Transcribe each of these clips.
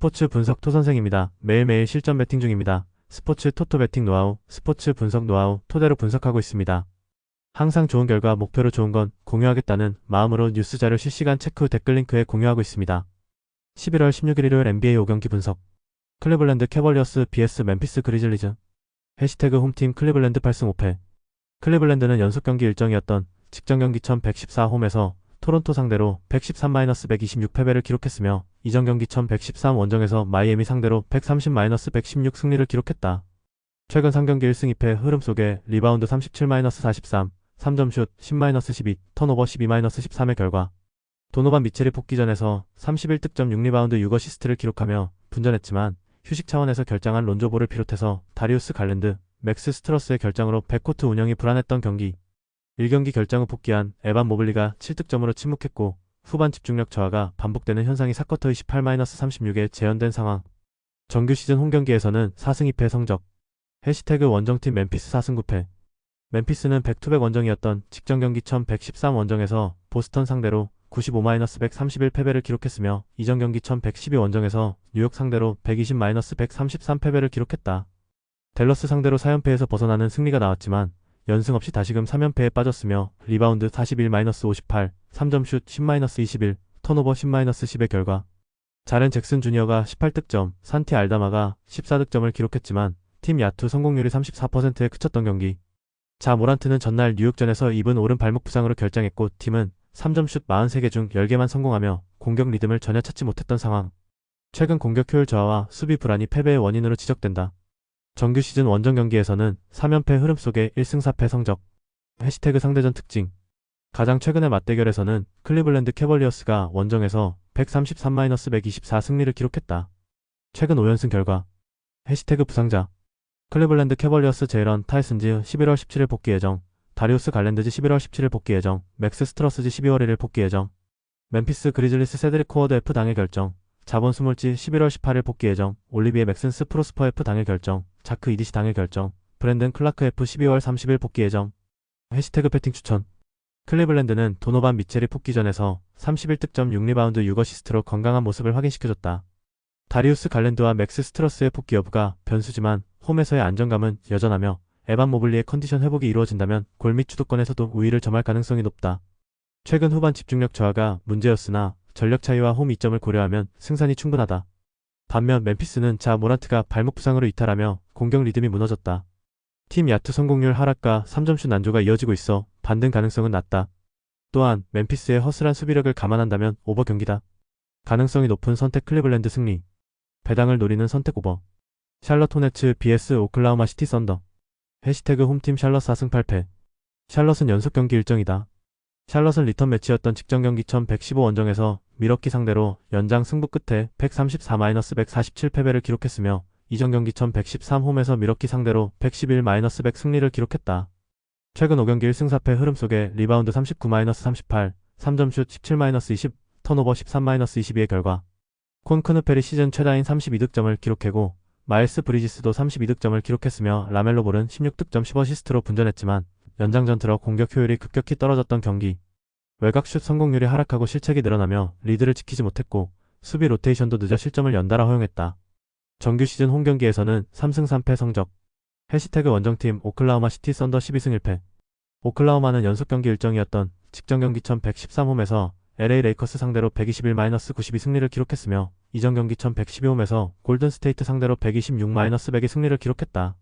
스포츠 분석 토 선생입니다. 매일매일 실전 배팅 중입니다. 스포츠 토토 배팅 노하우, 스포츠 분석 노하우 토대로 분석하고 있습니다. 항상 좋은 결과 목표로 좋은 건 공유하겠다는 마음으로 뉴스 자료 실시간 체크 후 댓글 링크에 공유하고 있습니다. 11월 16일 일요일 NBA 5경기 분석 클리블랜드 캐벌리어스 vs 멤피스 그리즐리즈 해시태그 홈팀 클리블랜드 8승 5패 클리블랜드는 연속 경기 일정이었던 직전 경기 1114 홈에서 토론토 상대로 113-126 패배를 기록했으며 이전 경기 1113 원정에서 마이애미 상대로 130-116 승리를 기록했다. 최근 3경기 1승 2패 흐름 속에 리바운드 37-43, 3점슛 10-12, 턴오버 12-13의 결과 도노반 미첼이 복귀전에서 31득점 6리바운드 6어시스트를 기록하며 분전했지만 휴식 차원에서 결장한 론조볼을 비롯해서 다리우스 갈랜드, 맥스 스트러스의 결장으로 백코트 운영이 불안했던 경기 1경기 결장 후 복귀한 에반 모블리가 7득점으로 침묵했고 후반 집중력 저하가 반복되는 현상이 사쿼터 28-36에 재현된 상황. 정규 시즌 홈경기에서는 4승 2패 성적. 해시태그 원정팀 멤피스 4승 9패. 멤피스는 백투백 원정이었던 직전 경기 1113 원정에서 보스턴 상대로 95-131 패배를 기록했으며 이전 경기 1112 원정에서 뉴욕 상대로 120-133 패배를 기록했다. 댈러스 상대로 4연패에서 벗어나는 승리가 나왔지만 연승 없이 다시금 3연패에 빠졌으며 리바운드 41-58, 3점슛 10-21, 턴오버 10-10의 결과 자렌 잭슨 주니어가 18득점, 산티 알다마가 14득점을 기록했지만 팀 야투 성공률이 34%에 그쳤던 경기. 자 모란트는 전날 뉴욕전에서 입은 오른 발목 부상으로 결장했고 팀은 3점슛 43개 중 10개만 성공하며 공격 리듬을 전혀 찾지 못했던 상황. 최근 공격 효율 저하와 수비 불안이 패배의 원인으로 지적된다. 정규 시즌 원정 경기에서는 3연패 흐름 속에 1승 4패 성적. 해시태그 상대전 특징. 가장 최근의 맞대결에서는 클리블랜드 캐벌리어스가 원정에서 133-124 승리를 기록했다. 최근 5연승 결과. 해시태그 부상자. 클리블랜드 캐벌리어스 제이런 타이슨즈 11월 17일 복귀 예정. 다리우스 갈랜드즈 11월 17일 복귀 예정. 맥스 스트러스즈 12월 1일 복귀 예정. 멤피스 그리즐리스 세드릭 코어드 F 당일 결정. 자본 스몰지 11월 18일 복귀 예정. 올리비에 맥슨스 프로스퍼 F 당일 결정. 자크 이디시 당일 결정. 브랜든 클라크 F 12월 30일 복귀 예정. 해시태그 패팅 추천. 클리블랜드는 도노반 미첼이 복귀전에서 31득점 6리바운드 6어시스트로 건강한 모습을 확인시켜줬다. 다리우스 갈랜드와 맥스 스트러스의 복귀 여부가 변수지만 홈에서의 안정감은 여전하며 에반 모블리의 컨디션 회복이 이루어진다면 골및 주도권에서도 우위를 점할 가능성이 높다. 최근 후반 집중력 저하가 문제였으나 전력 차이와 홈 이점을 고려하면 승산이 충분하다. 반면 멤피스는 자 모란트가 발목 부상으로 이탈하며 공격 리듬이 무너졌다. 팀 야투 성공률 하락과 3점슛 난조가 이어지고 있어 반등 가능성은 낮다. 또한 멤피스의 허술한 수비력을 감안한다면 오버 경기다. 가능성이 높은 선택 클리블랜드 승리. 배당을 노리는 선택 오버. 샬럿 호네츠 BS 오클라호마 시티 썬더. 해시태그 홈팀 샬럿 4승 8패. 샬럿은 연속 경기 일정이다. 샬럿은 리턴 매치였던 직전 경기 1115 원정에서 미러키 상대로 연장 승부 끝에 134-147 패배를 기록했으며 이전 경기 1113 홈에서 미러키 상대로 111-100 승리를 기록했다. 최근 5경기 1승 4패 흐름 속에 리바운드 39-38, 3점슛 17-20, 턴오버 13-22의 결과 콘 크누펠이 시즌 최다인 32득점을 기록하고 마일스 브리지스도 32득점을 기록했으며 라멜로 볼은 16득점 10어시스트로 분전했지만 연장전 들어 공격 효율이 급격히 떨어졌던 경기 외곽슛 성공률이 하락하고 실책이 늘어나며 리드를 지키지 못했고 수비 로테이션도 늦어 실점을 연달아 허용했다. 정규 시즌 홈 경기에서는 3승 3패 성적 해시태그 원정팀 오클라호마 시티 썬더 12승 1패 오클라호마는 연속 경기 일정이었던 직전 경기 1113홈에서 LA 레이커스 상대로 121-92 승리를 기록했으며 이전 경기 1112홈에서 골든 스테이트 상대로 126-100의 승리를 기록했다.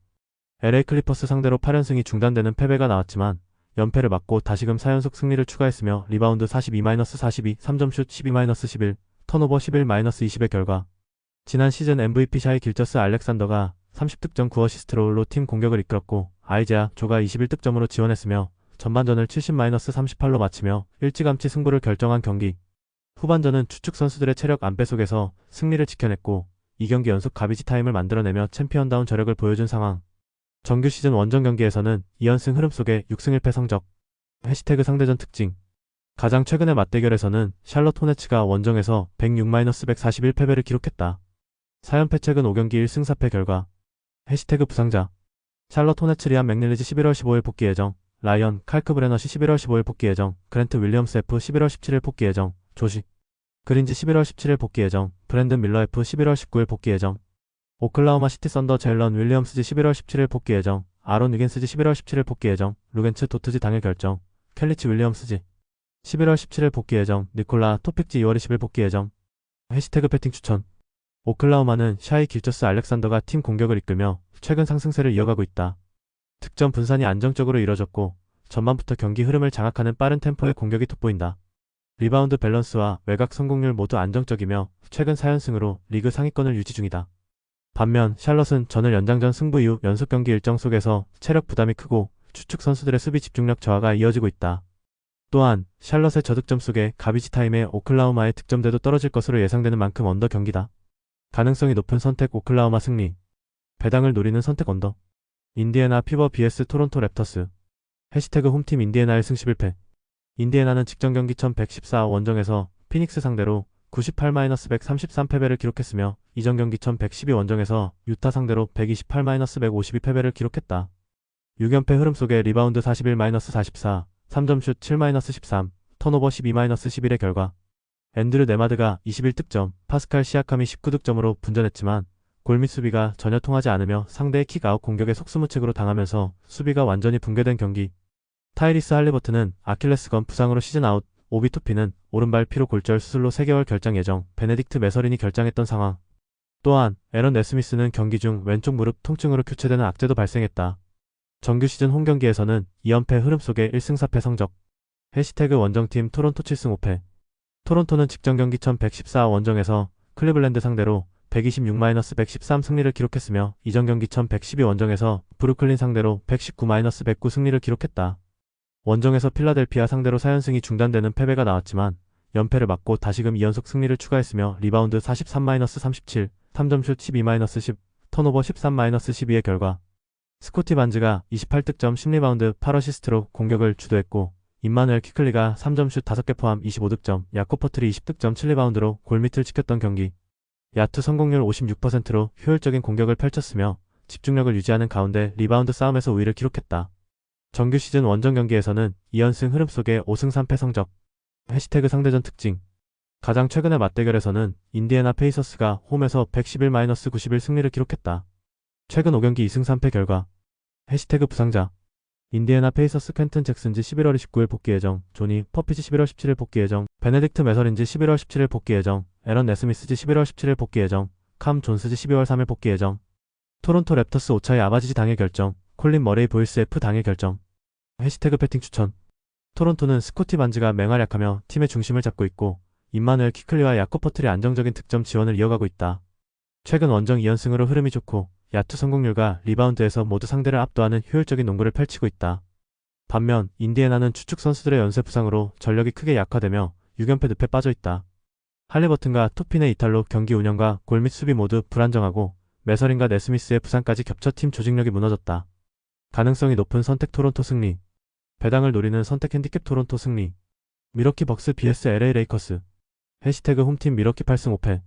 LA 클리퍼스 상대로 8연승이 중단되는 패배가 나왔지만 연패를 맞고 다시금 4연속 승리를 추가했으며 리바운드 42-42, 3점슛 12-11, 턴오버 11-20의 결과 지난 시즌 MVP 샤이 길저스 알렉산더가 30득점 9어시스트로 팀 공격을 이끌었고 아이제아 조가 21득점으로 지원했으며 전반전을 70-38로 마치며 일찌감치 승부를 결정한 경기 후반전은 추측 선수들의 체력 안배 속에서 승리를 지켜냈고 2경기 연속 가비지 타임을 만들어내며 챔피언다운 저력을 보여준 상황 정규 시즌 원정 경기에서는 2연승 흐름 속에 6승 1패 성적. 해시태그 상대전 특징. 가장 최근의 맞대결에서는 샬럿 호네츠가 원정에서 106-141 패배를 기록했다. 4연패 최근 5경기 1승 4패 결과. 해시태그 부상자. 샬럿 호네츠 리안 맥닐리지 11월 15일 복귀 예정. 라이언 칼크 브레너시 11월 15일 복귀 예정. 그랜트 윌리엄스 F 11월 17일 복귀 예정. 조식. 그린즈 11월 17일 복귀 예정, 브랜든 밀러 F 11월 19일 복귀 예정, 오클라호마 시티 썬더 젤런 윌리엄스지 11월 17일 복귀 예정, 아론 위겐스지 11월 17일 복귀 예정, 루겐츠 도트지 당일 결정, 켈리치 윌리엄스지 11월 17일 복귀 예정, 니콜라 토픽지 2월 20일 복귀 예정, 해시태그 패팅 추천 오클라호마는 샤이 길저스 알렉산더가 팀 공격을 이끌며 최근 상승세를 이어가고 있다. 득점 분산이 안정적으로 이뤄졌고 전반부터 경기 흐름을 장악하는 빠른 템포의 공격이 돋보인다. 리바운드 밸런스와 외곽 성공률 모두 안정적이며 최근 4연승으로 리그 상위권을 유지 중이다. 반면 샬럿은 전을 연장전 승부 이후 연속 경기 일정 속에서 체력 부담이 크고 추측 선수들의 수비 집중력 저하가 이어지고 있다. 또한 샬럿의 저득점 속에 가비지 타임에 오클라호마의 득점대도 떨어질 것으로 예상되는 만큼 언더 경기다. 가능성이 높은 선택 오클라호마 승리. 배당을 노리는 선택 언더. 인디애나 피버 vs 토론토 랩터스. 해시태그 홈팀 인디애나의 승 11패. 인디애나는 직전 경기 1114 원정에서 피닉스 상대로 98-133 패배를 기록했으며 이전 경기 1112 원정에서 유타 상대로 128-152 패배를 기록했다. 6연패 흐름 속에 리바운드 41-44, 3점슛 7-13, 턴오버 12-11의 결과 앤드류 네마드가 21득점, 파스칼 시아캄이 19득점으로 분전했지만 골밑 수비가 전혀 통하지 않으며 상대의 킥아웃 공격에 속수무책으로 당하면서 수비가 완전히 붕괴된 경기. 타이리스 할리버트는 아킬레스건 부상으로 시즌 아웃, 오비토피는 오른발 피로 골절 수술로 3개월 결장 예정, 베네딕트 메서린이 결장했던 상황. 또한 에런 네스미스는 경기 중 왼쪽 무릎 통증으로 교체되는 악재도 발생했다. 정규 시즌 홈 경기에서는 2연패 흐름 속에 1승 4패 성적. 해시태그 원정팀 토론토 7승 5패. 토론토는 직전 경기 1114 원정에서 클리블랜드 상대로 126-113 승리를 기록했으며 이전 경기 1112 원정에서 브루클린 상대로 119-109 승리를 기록했다. 원정에서 필라델피아 상대로 4연승이 중단되는 패배가 나왔지만 연패를 막고 다시금 2연속 승리를 추가했으며 리바운드 43-37, 3점슛 12-10, 턴오버 13-12의 결과 스코티 반즈가 28득점 10리바운드 8어시스트로 공격을 주도했고 임마누엘 키클리가 3점슛 5개 포함 25득점, 야코 퍼트리 20득점 7리바운드로 골밑을 지켰던 경기. 야투 성공률 56%로 효율적인 공격을 펼쳤으며 집중력을 유지하는 가운데 리바운드 싸움에서 우위를 기록했다. 정규 시즌 원정 경기에서는 2연승 흐름 속에 5승 3패 성적. 해시태그 상대전 특징. 가장 최근의 맞대결에서는 인디애나 페이서스가 홈에서 111-91 승리를 기록했다. 최근 5경기 2승 3패 결과. 해시태그 부상자. 인디애나 페이서스 퀸튼 잭슨지 11월 29일 복귀 예정, 조니 퍼피지 11월 17일 복귀 예정, 베네딕트 메설인지 11월 17일 복귀 예정, 에런 네스미스지 11월 17일 복귀 예정, 캄 존스지 12월 3일 복귀 예정, 토론토 랩터스 5차의 아바지지 당일 결정, 콜린 머레이 보이스 F 당일 결정. 해시태그 패팅 추천. 토론토는 스코티 반즈가 맹활약하며 팀의 중심을 잡고 있고 임마누엘 키클리와 야코 퍼틀의 안정적인 득점 지원을 이어가고 있다. 최근 원정 2연승으로 흐름이 좋고 야투 성공률과 리바운드에서 모두 상대를 압도하는 효율적인 농구를 펼치고 있다. 반면 인디애나는 추측 선수들의 연쇄 부상으로 전력이 크게 약화되며 6연패 늪에 빠져 있다. 할리버튼과 토핀의 이탈로 경기 운영과 골밑 수비 모두 불안정하고 메서린과 네스미스의 부상까지 겹쳐 팀 조직력이 무너졌다. 가능성이 높은 선택 토론토 승리. 배당을 노리는 선택 핸디캡 토론토 승리. 미러키 벅스 vs LA 레이커스. 해시태그 홈팀 미러키 8승 5패.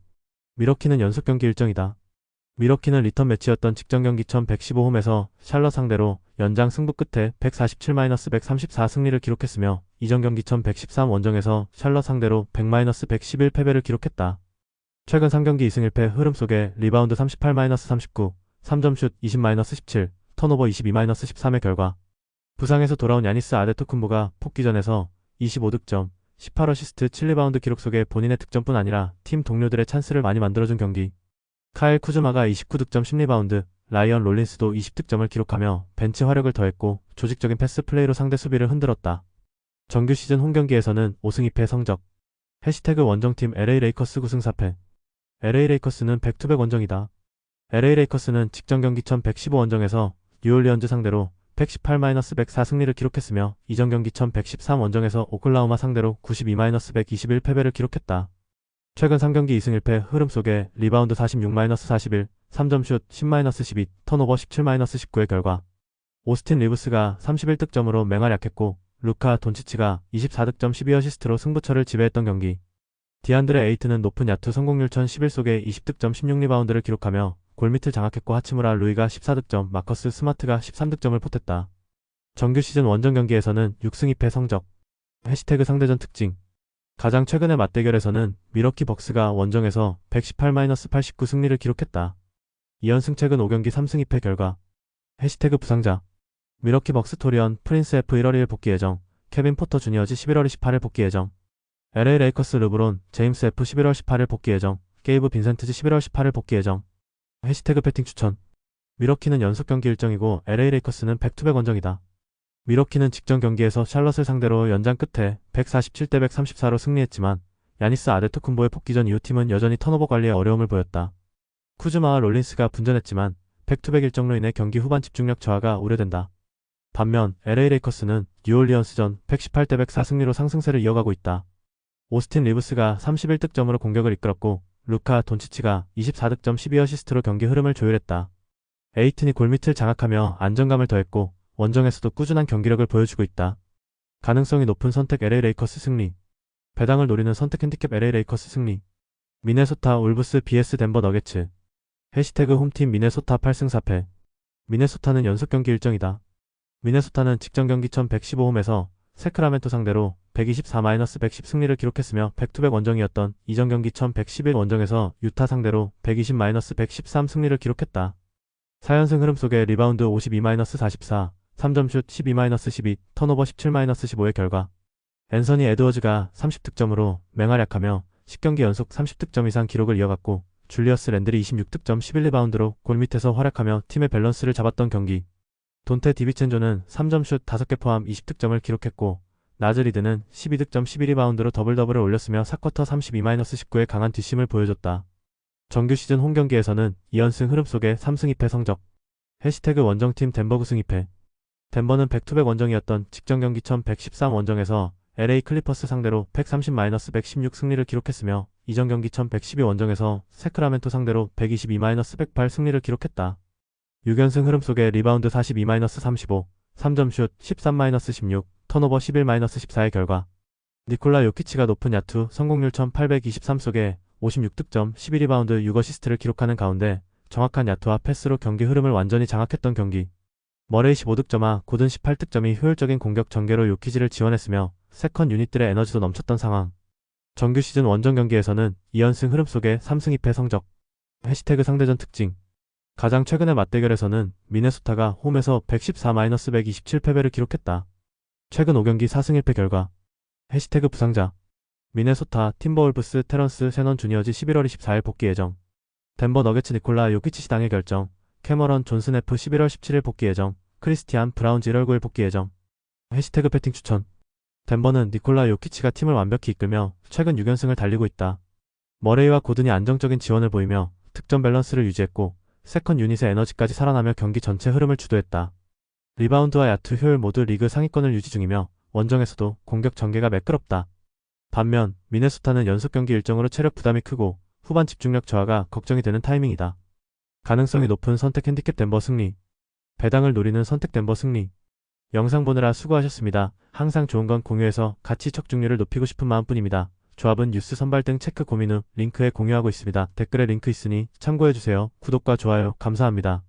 미러키는 연속 경기 일정이다. 미러키는 리턴 매치였던 직전 경기 1115홈에서 샬럿 상대로 연장 승부 끝에 147-134 승리를 기록했으며 이전 경기 1113 원정에서 샬럿 상대로 100-111 패배를 기록했다. 최근 3경기 2승 1패 흐름 속에 리바운드 38-39, 3점슛 20-17, 턴오버 22-13의 결과 부상에서 돌아온 야니스 아데토쿤보가 복귀전에서 25득점, 18어시스트 7리바운드 기록 속에 본인의 득점뿐 아니라 팀 동료들의 찬스를 많이 만들어준 경기. 카일 쿠즈마가 29득점 10리바운드, 라이언 롤린스도 20득점을 기록하며 벤치 화력을 더했고 조직적인 패스 플레이로 상대 수비를 흔들었다. 정규 시즌 홈 경기에서는 5승 2패 성적. 해시태그 원정팀 LA 레이커스 9승 4패. LA 레이커스는 100투백 원정이다. LA 레이커스는 직전 경기 1115 원정에서 뉴올리언즈 상대로 118-104 승리를 기록했으며 이전 경기 1113 원정에서 오클라호마 상대로 92-121 패배를 기록했다. 최근 3경기 2승 1패 흐름 속에 리바운드 46-41, 3점슛 10-12, 턴오버 17-19의 결과 오스틴 리브스가 31득점으로 맹활약했고 루카 돈치치가 24득점 12어시스트로 승부처를 지배했던 경기 디안드레 에이트는 높은 야투 성공률 1011 속에 20득점 16리바운드를 기록하며 골밑을 장악했고 하치무라 루이가 14득점, 마커스 스마트가 13득점을 보탰다. 정규 시즌 원정 경기에서는 6승 2패 성적. 해시태그 상대전 특징. 가장 최근의 맞대결에서는 미러키 벅스가 원정에서 118-89 승리를 기록했다. 2연승 최근 5경기 3승 2패 결과. 해시태그 부상자. 미러키 벅스 토리언 프린스 F 1월 1일 복귀 예정. 케빈 포터 주니어즈 11월 28일 복귀 예정. LA 레이커스 르브론 제임스 F 11월 18일 복귀 예정. 게이브 빈센트즈 11월 18일 복귀 예정. 해시태그 배팅 추천. 미러키는 연속 경기 일정이고 LA 레이커스는 백투백 원정이다. 미러키는 직전 경기에서 샬럿을 상대로 연장 끝에 147대 134로 승리했지만 야니스 아데토쿤보의 복귀 전 이후 팀은 여전히 턴오버 관리에 어려움을 보였다. 쿠즈마와 롤린스가 분전했지만 백투백 일정로 인해 경기 후반 집중력 저하가 우려된다. 반면 LA 레이커스는 뉴올리언스전 118대 104 승리로 상승세를 이어가고 있다. 오스틴 리브스가 31득점으로 공격을 이끌었고 루카 돈치치가 24득점 12어시스트로 경기 흐름을 조율했다. 에이튼이 골밑을 장악하며 안정감을 더했고 원정에서도 꾸준한 경기력을 보여주고 있다. 가능성이 높은 선택 LA 레이커스 승리. 배당을 노리는 선택 핸디캡 LA 레이커스 승리. 미네소타 울브스 BS 덴버 너게츠. 해시태그 홈팀 미네소타 8승 4패. 미네소타는 연속 경기 일정이다. 미네소타는 직전 경기 1115홈에서 세크라멘토 상대로 124-110 승리를 기록했으며 백투백 원정이었던 이전 경기 1111 원정에서 유타 상대로 120-113 승리를 기록했다. 4연승 흐름 속에 리바운드 52-44, 3점슛 12-12, 턴오버 17-15의 결과. 앤서니 에드워즈가 30득점으로 맹활약하며 10경기 연속 30득점 이상 기록을 이어갔고 줄리어스 랜들이 26득점 11리바운드로 골 밑에서 활약하며 팀의 밸런스를 잡았던 경기. 돈테 디비첸조는 3점슛 5개 포함 20득점을 기록했고 나즈리드는 12득점 12리바운드로 더블더블을 올렸으며 4쿼터 32-19의 강한 뒷심을 보여줬다. 정규 시즌 홈 경기에서는 2연승 흐름 속에 3승 2패 성적. 해시태그 원정팀 덴버 9승 2패 덴버는 백투백 원정이었던 직전 경기 1113 원정에서 LA 클리퍼스 상대로 130-116 승리를 기록했으며 이전 경기 1112 원정에서 세크라멘토 상대로 122-108 승리를 기록했다. 6연승 흐름 속에 리바운드 42-35, 3점슛 13-16, 턴오버 11-14의 결과 니콜라 요키치가 높은 야투 성공률 1823 속에 56득점 11리바운드 6어시스트를 기록하는 가운데 정확한 야투와 패스로 경기 흐름을 완전히 장악했던 경기 머레이 15득점과 고든 18득점이 효율적인 공격 전개로 요키지를 지원했으며 세컨 유닛들의 에너지도 넘쳤던 상황. 정규 시즌 원정 경기에서는 2연승 흐름 속에 3승 2패 성적. 해시태그 상대전 특징. 가장 최근의 맞대결에서는 미네소타가 홈에서 114-127 패배를 기록했다. 최근 5경기 4승 1패 결과. 해시태그 부상자. 미네소타 팀버울브스 테런스 세넌 주니어즈 11월 24일 복귀 예정. 덴버 너게츠 니콜라 요키치 시당의 결정. 캐머런 존슨 F 11월 17일 복귀 예정 크리스티안 1월 9일 복귀 예정 해시태그 패팅 추천 덴버는 니콜라 요키치가 팀을 완벽히 이끌며 최근 6연승을 달리고 있다. 머레이와 고든이 안정적인 지원을 보이며 득점 밸런스를 유지했고 세컨 유닛의 에너지까지 살아나며 경기 전체 흐름을 주도했다. 리바운드와 야투 효율 모두 리그 상위권을 유지 중이며 원정에서도 공격 전개가 매끄럽다. 반면 미네소타는 연속 경기 일정으로 체력 부담이 크고 후반 집중력 저하가 걱정이 되는 타이밍이다. 가능성이 높은 선택 핸디캡 덴버 승리. 배당을 노리는 선택 덴버 승리. 영상 보느라 수고하셨습니다. 항상 좋은 건 공유해서 가치 척중률을 높이고 싶은 마음뿐입니다. 조합은 뉴스 선발 등 체크 고민 후 링크에 공유하고 있습니다. 댓글에 링크 있으니 참고해주세요. 구독과 좋아요 감사합니다.